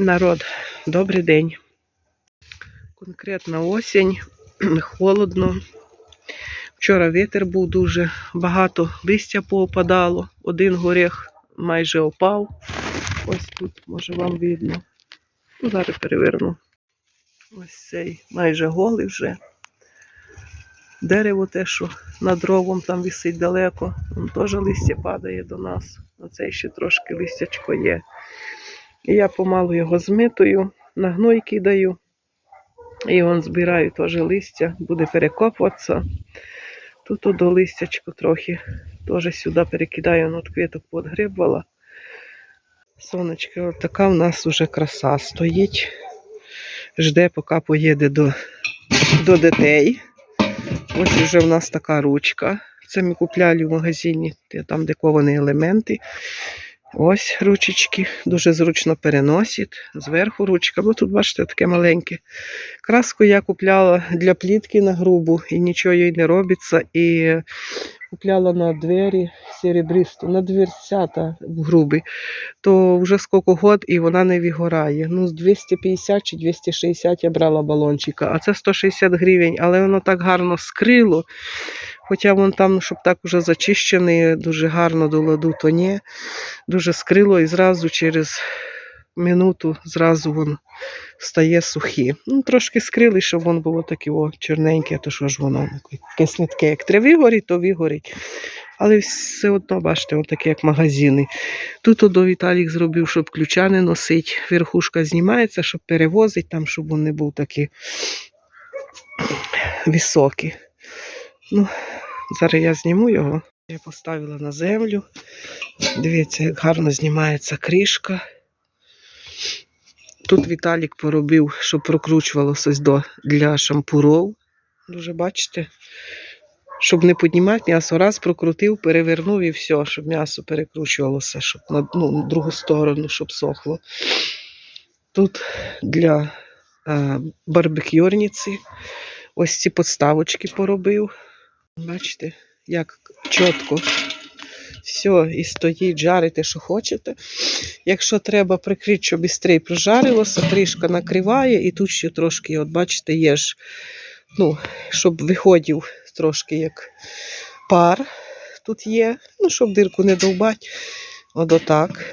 Народ, добрий день. Конкретна осінь, холодно. Вчора вітер був дуже багато, листя поопадало, один горіх майже опав. Ось тут, може вам видно. Ну, зараз переверну. Ось цей майже голий вже. Дерево те, що над ровом там висить далеко, там теж листя падає до нас. Оцей ще трошки листячко є. Я помалу його змитую, на гной кидаю. І он збираю теж листя, буде перекопуватися. Тут до листячко трохи теж сюди перекидаю, ну, от квіток подгрибувала. Сонечко, от така в нас вже краса стоїть. Жде, поки поїде до, до дітей. Ось вже в нас така ручка. Це ми купляли в магазині, там де ковані елементи. Ось ручечки, дуже зручно переносить. Зверху ручка, бо тут, бачите, таке маленьке. Краску я купляла для плітки на грубу і нічого їй не робиться. І купляла на двері серебристу, на дверцята в грубі. То вже скільки год і вона не вигорає. Ну, з 250 чи 260 я брала балончика, а це 160 гривень, але воно так гарно скрило. Хоча вон там, щоб так уже зачищений, дуже гарно до ладу, то ні. Дуже скрило і зразу через минуту зразу воно стає сухі. Ну, трошки скрили, щоб воно було таке о, чорненьке, то що ж воно якесь таке, як треба вигоріть, то вигорить. Але все одно, бачите, воно таке, як магазини. Тут до Віталік зробив, щоб ключа не носить. Верхушка знімається, щоб перевозити там, щоб він не був такий високий. Ну, зараз я зніму його. Я поставила на землю. Дивіться, як гарно знімається кришка. Тут Віталік поробив, щоб прокручувалося до для шампуров. Дуже бачите, щоб не піднімати м'ясо, раз прокрутив, перевернув і все, щоб м'ясо перекручувалося, щоб на ну, другу сторону, щоб сохло. Тут для е, барбекюрниці ось ці подставочки поробив. Бачите, як чітко. Все, і стоїть, жарите, що хочете. Якщо треба прикрити, щоб швидше прожарилося, трішка накриває, і тут ще трошки, от бачите, є ж, ну, щоб виходив трошки як пар тут є, ну, щоб дирку не довбати. От отак.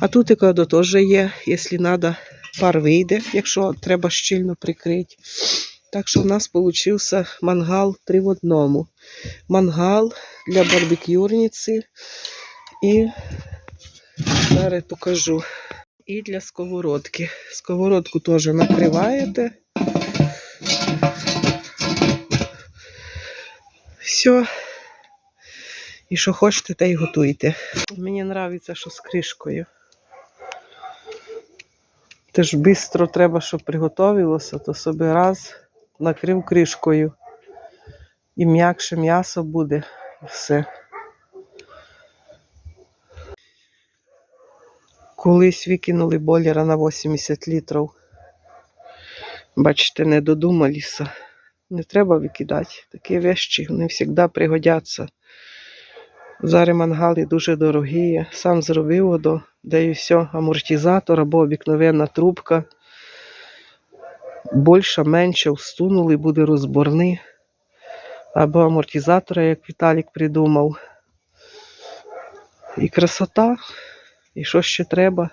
А тут і теж є, якщо треба, пар вийде, якщо треба щільно прикрити. Так що в нас вийшов мангал три в одному. Мангал для барбекюрниці і зараз покажу. І для сковородки. Сковородку теж накриваєте. Все. І що хочете, те й готуйте. Мені подобається, що з кришкою. Теж швидко треба, щоб приготовилося, то собі раз накрив кришкою. І м'якше м'ясо буде. Все. Колись викинули бойлера на 80 літрів. Бачите, не додумалися. Не треба викидати. Такі вещі вони завжди пригодяться. Зараз мангали дуже дорогі. Сам зробив одо, де і все, амортизатор або обикновенна трубка. Більше, менше всунули, буде розборний. Або амортизатора, як Віталік придумав. І красота, і що ще треба.